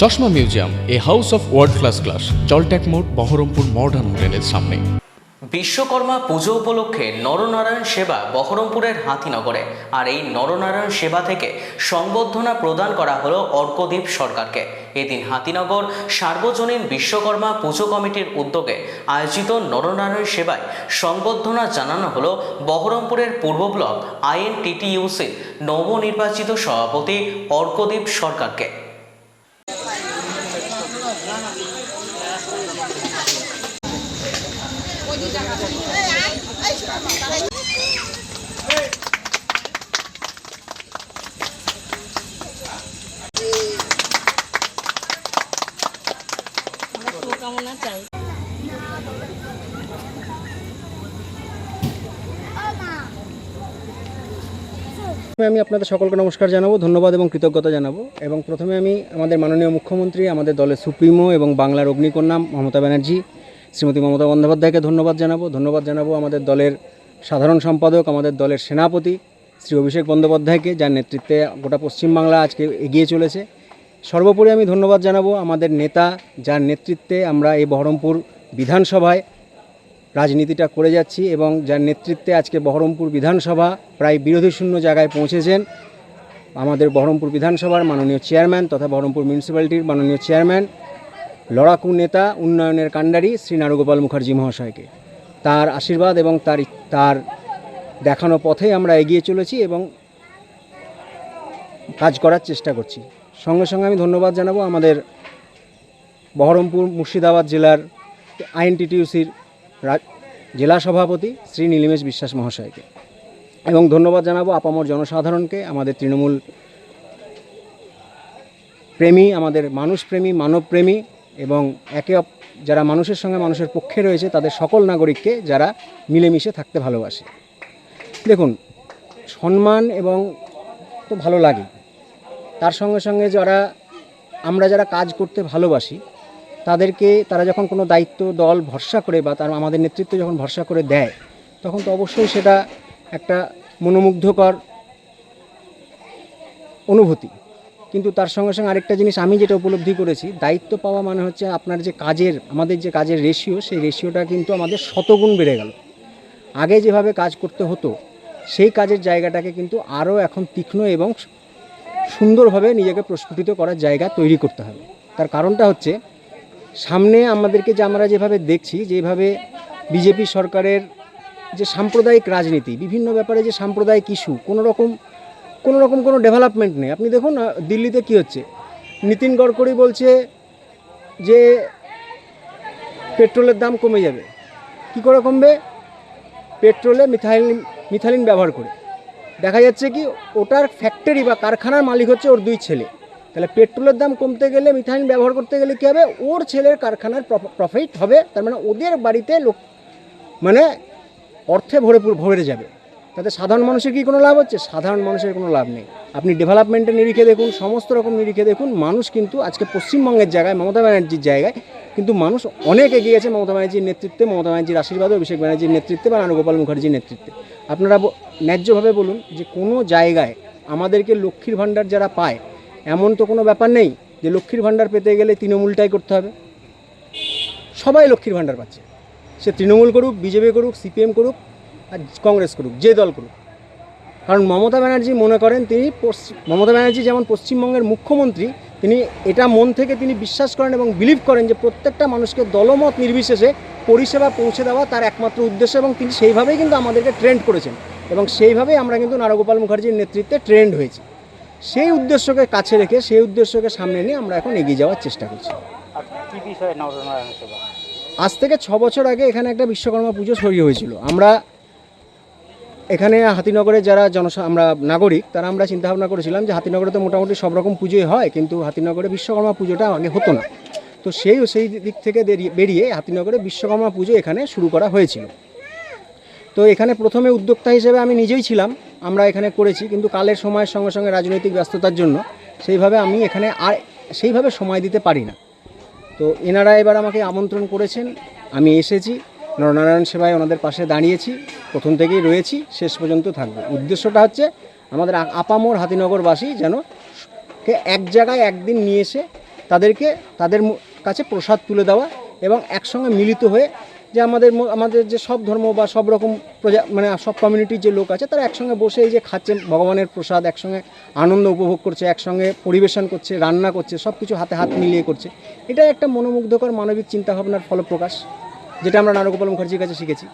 চশমা museum, a house of world class class জলট্যাক মোড়, Baharampur modern হোটেলের সামনে। বিশ্বকর্মা পুজো উপলক্ষে নরনারায়ণ সেবা বহরমপুরের হাতিনগরে। আর এই নরনারায়ণ সেবা থেকে সংবর্ধনা প্রদান করা হলো অর্কদ্বীপ সরকারকে। এদিন হাতিনগর সার্বজনীন বিশ্বকর্মা পুজো কমিটির উদ্যোগে আয়োজিত নরনারায়ণ সেবায় সংবর্ধনা জানানো হলো বহরমপুরের পূর্ব ব্লক আইএনটিটিইউসির নবনির্বাচিত সভাপতি অর্কদ্বীপ সরকারকে। আমি আপনাদের সকলকে নমস্কার জানাব, ধন্যবাদ এবং কৃতজ্ঞতা জানাব। এবং প্রথমে আমি আমাদের মাননীয় মুখ্যমন্ত্রী, আমাদের দলের সুপ্রিমো এবং বাংলার অগ্নিকন্যা মমতা ব্যানার্জি শ্রীমতী মমতা বন্দ্যোপাধ্যায়কে ধন্যবাদ জানাব। ধন্যবাদ জানাব আমাদের দলের সাধারণ সম্পাদক, আমাদের দলের সেনাপতি শ্রী অভিষেক বন্দ্যোপাধ্যায়কে, যার নেতৃত্বে গোটা পশ্চিমবাংলা আজকে এগিয়ে চলেছে। সর্বোপরি আমি ধন্যবাদ জানাব আমাদের নেতা, যার নেতৃত্বে আমরা এই বহরমপুর বিধানসভায় রাজনীতিটা করে যাচ্ছি এবং যার নেতৃত্বে আজকে বহরমপুর বিধানসভা প্রায় বিরোধী শূন্য জায়গায় পৌঁছেছেন। আমাদের বহরমপুর বিধানসভার মাননীয় চেয়ারম্যান তথা বহরমপুর মিউনিসিপ্যালিটির মাননীয় চেয়ারম্যান লড়াকু নেতা উন্নয়নের কাণ্ডারি শ্রী নারুগোপাল মুখার্জি মহাশয়কে। তার আশীর্বাদ এবং তার তার দেখানো পথে আমরা এগিয়ে চলেছি এবং কাজ করার চেষ্টা করছি। সঙ্গে সঙ্গে আমি ধন্যবাদ জানাব আমাদের বহরমপুর মুর্শিদাবাদ জেলার আইএনটিটিউসির জেলা সভাপতি শ্রী নীলিমেশ বিশ্বাস মহাশয়কে। এবং ধন্যবাদ জানাব আপামর জনসাধারণকে, আমাদের তৃণমূল প্রেমী, আমাদের মানুষপ্রেমী, মানবপ্রেমী এবং একে যারা মানুষের সঙ্গে মানুষের পক্ষে রয়েছে, তাদের সকল নাগরিককে যারা মিলেমিশে থাকতে ভালোবাসে। দেখুন, সম্মান এবং তো ভালো লাগে। তার সঙ্গে সঙ্গে যারা, আমরা যারা কাজ করতে ভালোবাসি, তাদেরকে তারা যখন কোনো দায়িত্ব, দল ভরসা করে বা তার, আমাদের নেতৃত্ব যখন ভরসা করে দেয়, তখন তো অবশ্যই সেটা একটা মনোমুগ্ধকর অনুভূতি। কিন্তু তার সঙ্গে সঙ্গে আরেকটা জিনিস আমি যেটা উপলব্ধি করেছি, দায়িত্ব পাওয়া মানে হচ্ছে আপনার যে কাজের, আমাদের যে কাজের রেশিও সেই রেশিওটা কিন্তু আমাদের শতগুণ বেড়ে গেল। আগে যেভাবে কাজ করতে হতো, সেই কাজের জায়গাটাকে কিন্তু আরও এখন তীক্ষ্ণ এবং সুন্দরভাবে নিজেকে প্রস্ফুটিত করার জায়গা তৈরি করতে হবে। তার কারণটা হচ্ছে, সামনে আমাদেরকে যে আমরা যেভাবে দেখছি, যেভাবে বিজেপি সরকারের যে সাম্প্রদায়িক রাজনীতি, বিভিন্ন ব্যাপারে যে সাম্প্রদায়িক ইস্যু কোনো রকম কোনো রকম কোনো ডেভেলপমেন্ট নেই। আপনি দেখুন দিল্লিতে কি হচ্ছে? নীতিন গডকরি বলছে যে পেট্রোলের দাম কমে যাবে। কি করে কমবে? পেট্রোলে মিথাইলিন মিথালিন ব্যবহার করে। দেখা যাচ্ছে কি, ওটার ফ্যাক্টরি বা কারখানার মালিক হচ্ছে ওর দুই ছেলে। তাহলে পেট্রোলের দাম কমতে গেলে মিথাইন ব্যবহার করতে গেলে কী হবে? ওর ছেলের কারখানার প্রফিট হবে। তার মানে ওদের বাড়িতে লোক মানে অর্থে ভরে ভরে যাবে। তাতে সাধারণ মানুষের কি কোনো লাভ হচ্ছে? সাধারণ মানুষের কোনো লাভ নেই। আপনি ডেভেলপমেন্টের নিরিখে দেখুন, সমস্ত রকম নিরিখে দেখুন, মানুষ কিন্তু আজকে পশ্চিমবঙ্গের জায়গায়, মমতা ব্যানার্জির জায়গায় কিন্তু মানুষ অনেক এগিয়ে গেছে মমতা ব্যানার্জির নেতৃত্বে, মমতা ব্যানার্জির আশীর্বাদে, অভিষেক ব্যানার্জির নেতৃত্বে বা রানুগোপাল মুখার্জির নেতৃত্বে। আপনারা ন্যায্যভাবে বলুন যে কোনো জায়গায় আমাদেরকে লক্ষ্মীর ভাণ্ডার যারা পায়, এমন তো কোনো ব্যাপার নেই যে লক্ষ্মীর ভাণ্ডার পেতে গেলে তৃণমূলটাই করতে হবে। সবাই লক্ষ্মীর ভাণ্ডার পাচ্ছে। সে তৃণমূল করুক, বিজেপি করুক, সিপিএম করুক আর কংগ্রেস করুক যে দল করুক। কারণ মমতা ব্যানার্জি মনে করেন তিনি পশ্চিম মমতা ব্যানার্জি যেমন পশ্চিমবঙ্গের মুখ্যমন্ত্রী তিনি এটা মন থেকে তিনি বিশ্বাস করেন এবং বিলিভ করেন যে প্রত্যেকটা মানুষকে দলমত নির্বিশেষে পরিষেবা পৌঁছে দেওয়া তার একমাত্র উদ্দেশ্য এবং তিনি সেইভাবেই কিন্তু আমাদেরকে ট্রেন্ড করেছেন এবং সেইভাবেই আমরা কিন্তু নারগোপাল মুখার্জির নেতৃত্বে ট্রেন্ড হয়েছি। সেই উদ্দেশ্যকে কাছে রেখে সেই উদ্দেশ্যকে সামনে নিয়ে আমরা এখন এগিয়ে যাওয়ার চেষ্টা করছি। আজ থেকে ছ বছর আগে এখানে একটা বিশ্বকর্মা পুজো ছড়িয়ে হয়েছিল। আমরা এখানে হাতিনগরে যারা জনসা, আমরা নাগরিক, তারা আমরা চিন্তাভাবনা করেছিলাম যে হাতিনগরে তো মোটামুটি সব রকম পুজোই হয়, কিন্তু হাতিনগরে বিশ্বকর্মা পুজোটা আগে হতো না। তো সেই সেই দিক থেকে বেরিয়ে হাতিনগরে বিশ্বকর্মা পুজো এখানে শুরু করা হয়েছিল। তো এখানে প্রথমে উদ্যোক্তা হিসেবে আমি নিজেই ছিলাম, আমরা এখানে করেছি, কিন্তু কালের সময়ের সঙ্গে সঙ্গে রাজনৈতিক ব্যস্ততার জন্য সেইভাবে আমি এখানে আর সেইভাবে সময় দিতে পারি না। তো এনারা এবার আমাকে আমন্ত্রণ করেছেন, আমি এসেছি নরনারায়ণ সেবায় ওনাদের পাশে দাঁড়িয়েছি, প্রথম থেকেই রয়েছি, শেষ পর্যন্ত থাকব। উদ্দেশ্যটা হচ্ছে আমাদের আপামোর হাতিনগরবাসী যেন কে এক জায়গায় একদিন নিয়ে এসে তাদেরকে, তাদের কাছে প্রসাদ তুলে দেওয়া এবং একসঙ্গে মিলিত হয়ে যে আমাদের আমাদের যে সব ধর্ম বা সব রকম প্রজা মানে সব কমিউনিটির যে লোক আছে, তারা একসঙ্গে বসে এই যে খাচ্ছেন ভগবানের প্রসাদ একসঙ্গে আনন্দ উপভোগ করছে, একসঙ্গে পরিবেশন করছে, রান্না করছে সব কিছু হাতে হাত মিলিয়ে করছে। এটা একটা মনোমুগ্ধকর মানবিক চিন্তাভাবনার ফলপ্রকাশ। যেটা আমরা নারগোপাল মুখার্জির কাছে শিখেছি।